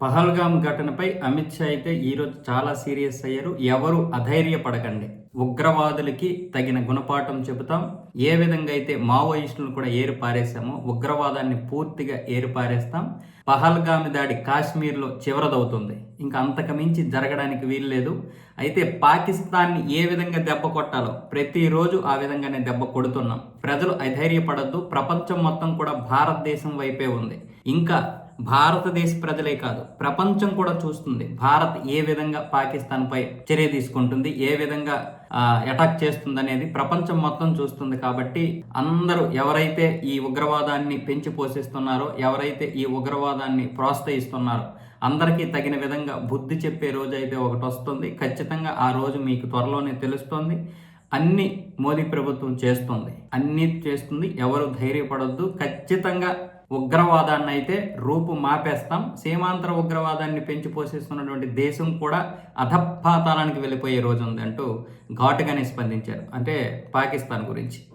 పహల్గాం ఘటనపై అమిత్ షా అయితే ఈరోజు చాలా సీరియస్ అయ్యారు. ఎవరు అధైర్యపడకండి. ఉగ్రవాదులకి తగిన గుణపాఠం చెబుతాం. ఏ విధంగా అయితే మావోయిస్టులను కూడా ఏరిపారేసామో ఉగ్రవాదాన్ని పూర్తిగా ఏరిపారేస్తాం. పహల్గామి దాడి కాశ్మీర్లో చివరదవుతుంది. ఇంకా అంతకు మించి జరగడానికి వీల్లేదు అయితే పాకిస్తాన్ని ఏ విధంగా దెబ్బ కొట్టాలో ప్రతిరోజు ఆ విధంగానే దెబ్బ కొడుతున్నాం. ప్రజలు అధైర్యపడద్దు. ప్రపంచం మొత్తం కూడా భారతదేశం వైపే ఉంది. ఇంకా భారతదేశ ప్రజలే కాదు ప్రపంచం కూడా చూస్తుంది భారత్ ఏ విధంగా పాకిస్తాన్ పై చర్య తీసుకుంటుంది ఏ విధంగా అటాక్ చేస్తుంది అనేది ప్రపంచం మొత్తం చూస్తుంది కాబట్టి అందరూ ఎవరైతే ఈ ఉగ్రవాదాన్ని పెంచి పోషిస్తున్నారో ఎవరైతే ఈ ఉగ్రవాదాన్ని ప్రోత్సహిస్తున్నారో అందరికీ తగిన విధంగా బుద్ధి చెప్పే రోజు అయితే ఒకటి వస్తుంది. ఖచ్చితంగా ఆ రోజు మీకు త్వరలోనే తెలుస్తుంది. అన్ని మోదీ ప్రభుత్వం చేస్తుంది. అన్ని చేస్తుంది. ఎవరు ధైర్యపడొద్దు. ఖచ్చితంగా ఉగ్రవాదాన్ని అయితే రూపు మాపేస్తాం. సీమాంతర ఉగ్రవాదాన్ని పెంచి పోషిస్తున్నటువంటి దేశం కూడా అధపాతాళానికి వెళ్ళిపోయే రోజు ఉందంటూ ఘాటుగానే స్పందించారు. అంటే పాకిస్తాన్ గురించి.